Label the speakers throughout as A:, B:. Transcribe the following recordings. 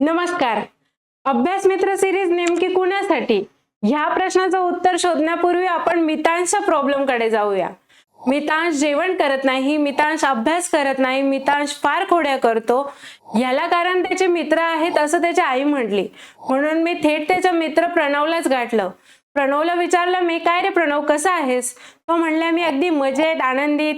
A: नमस्कार. अभ्यास मित्र सिरीज नेमकी कुणासाठी? ह्या प्रश्नाचं उत्तर शोधण्यापूर्वी आपण मितांशच्या प्रॉब्लेमकडे जाऊया. मितांश जेवण करत नाही मितांश अभ्यास करत नाही मितांश फार खोड्या करतो. याला कारण त्याचे मित्र आहेत असं त्याची आई म्हटली. म्हणून मी थेट त्याचा मित्र प्रणवलाच गाठलं. प्रणवला विचारलं मी काय रे प्रणव कसा आहेस? तो म्हणला मी अगदी मजेत आनंदित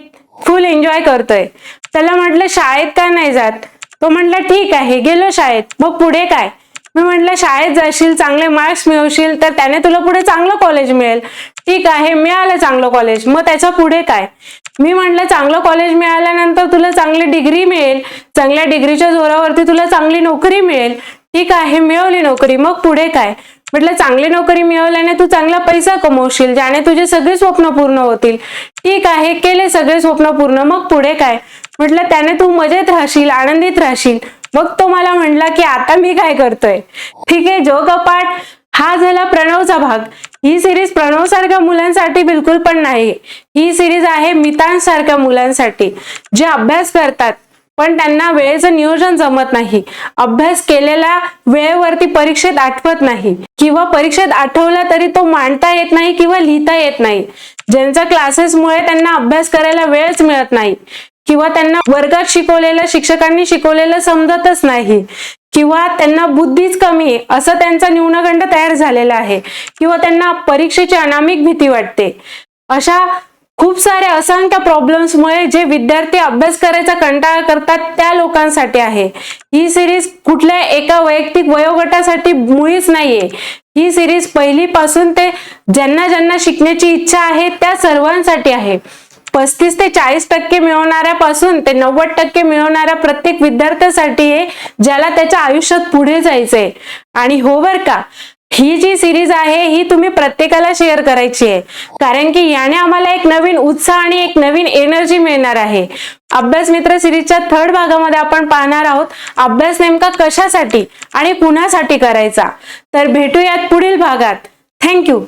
A: फुल एन्जॉय करतोय. त्याला म्हटलं शाळेत का नाही जात? तो म्हणला ठीक आहे गेलो शाळेत. मग पुढे काय? मी म्हटलं शाळेत जाशील चांगले मार्क्स मिळवशील तर त्याने तुला पुढे चांगलं कॉलेज मिळेल. ठीक आहे मिळालं चांगलं कॉलेज मग त्याच्या पुढे काय? मी म्हटलं चांगलं कॉलेज मिळाल्यानंतर तुला चांगली डिग्री मिळेल. चांगल्या डिग्रीच्या जोरावरती तुला चांगली नोकरी मिळेल. ठीक आहे मिळवली नोकरी. मग पुढे काय? म्हटलं चांगली नोकरी मिळवल्याने तू चांगला पैसा कमवशील ज्याने तुझे सगळे स्वप्न पूर्ण होतील. ठीक आहे केले सगळे स्वप्न पूर्ण मग पुढे काय? म्हटलं त्याने तू मजेत राहशील आनंदित राहशील. मग तो मला म्हणला की आता मी काय करतोय? ठीक आहे जो कपाट हा झाला प्रणवचा भाग. ही सिरीज प्रणव सारख्या मुलांसाठी बिलकुल पण नाही. ही सिरीज आहे मितांसारख्या मुलांसाठी जे अभ्यास करतात. पण त्यांना वेळेचं नियोजन जमत नाही. अभ्यास केलेला वेळेवरती परीक्षेत आठवत नाही. किंवा परीक्षेत आठवला तरी तो मांडता येत नाही किंवा लिहिता येत नाही. ज्यांच्या क्लासेसमुळे त्यांना अभ्यास करायला वेळच मिळत नाही. किंवा त्यांना वर्गात शिकवलेलं शिक्षकांनी शिकवलेलं समजतच नाही. किंवा त्यांना बुद्धीच कमी आहे असं त्यांचा न्यूनगंड तयार झालेला आहे. किंवा त्यांना परीक्षेची अनामिक भीती वाटते. अशा खूप साऱ्या असंख्य प्रॉब्लेम्समुळे जे विद्यार्थी अभ्यास करायचा कंटाळा करतात त्या लोकांसाठी आहे. ही सिरीज कुठल्या एका वैयक्तिक वयोगटासाठी मुळीच नाहीये. ही सिरीज पहिलीपासून ते ज्यांना ज्यांना शिकण्याची इच्छा आहे त्या सर्वांसाठी आहे. पस्तीस ते चाळीस टक्के मिळवणाऱ्यापासून ते नव्वद टक्के मिळवणाऱ्या प्रत्येक विद्यार्थ्यासाठी आहे ज्याला त्याच्या आयुष्यात पुढे जायचंय. आणि हो बर का ही जी सिरीज आहे ही तुम्ही प्रत्येकाला शेअर करायची आहे. कारण की याने आम्हाला एक नवीन उत्साह आणि एक नवीन एनर्जी मिळणार आहे. अभ्यास मित्र सिरीजच्या थर्ड भागामध्ये आपण पाहणार आहोत अभ्यास नेमका कशासाठी आणि कुणासाठी करायचा? तर भेटूयात पुढील भागात. थँक्यू